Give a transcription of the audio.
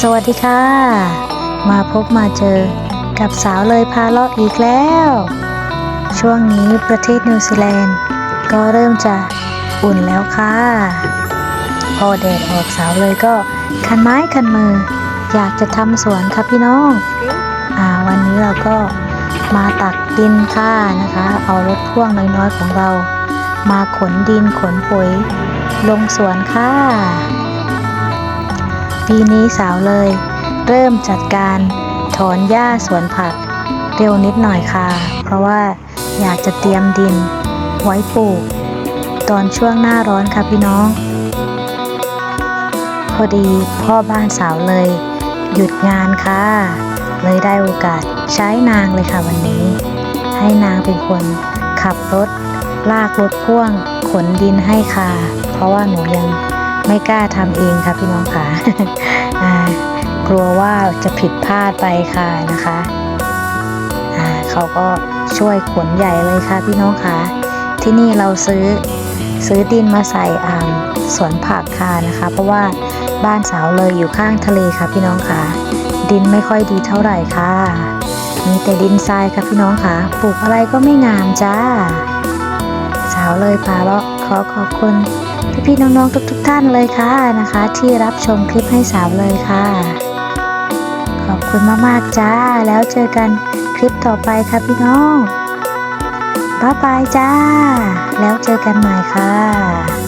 สวัสดีค่ะ มาพบมาเจอกับสาวเลยพาเลาะอีกแล้ว ช่วงนี้ประเทศนิวซีแลนด์ ก็เริ่มจะอุ่นแล้วค่ะ พอแดดออกสาวเลยก็คันไม้คันมือ อยากจะทำสวนค่ะพี่น้องอ่าวันนี้เราก็มาตักดินค่ะนะคะ เอารถพ่วงน้อยๆของเรา มาขนดินขนปุ๋ย ลงสวนค่ะ ปีนี้สาวเลย เริ่มจัดการถอนหญ้าสวนผัก เร็วนิดหน่อยค่ะ เพราะว่าอยากจะเตรียมดิน ไว้ปลูก ตอนช่วงหน้าร้อนค่ะพี่น้อง พอดีพ่อบ้านสาวเลย หยุดงานค่ะ เลยได้โอกาสใช้นางเลยค่ะวันนี้ ให้นางเป็นคนขับรถลากรถพ่วงขนดินให้ค่ะ เพราะว่าหนูยังไม่กล้าทำเองค่ะพี่น้องค่ะอ่ากลัวว่าจะผิดพลาดไปค่ะนะคะเขาก็ช่วยขนใหญ่เลยค่ะพี่น้องค่ะที่นี่เราซื้อซื้อดินมาใส่อ่าสวนผักค่ะนะคะ เพราะว่าบ้านสาวเลยอยู่ข้างทะเลค่ะพี่น้องค่ะ ดินไม่ค่อยดีเท่าไหร่ค่ะ มีแต่ดินทรายค่ะพี่น้องค่ะ ปลูกอะไรก็ไม่งามจ้า สาวเลยพาเลาะ ขอขอบคุณพี่ๆน้องๆทุก ๆ ท่านเลยค่ะนะคะ ที่รับชมคลิปให้สาวเลยค่ะ ขอบคุณมากๆจ้า แล้วเจอกันคลิปต่อไปค่ะพี่น้องบ๊ายบายจ้า แล้วเจอกันใหม่ค่ะ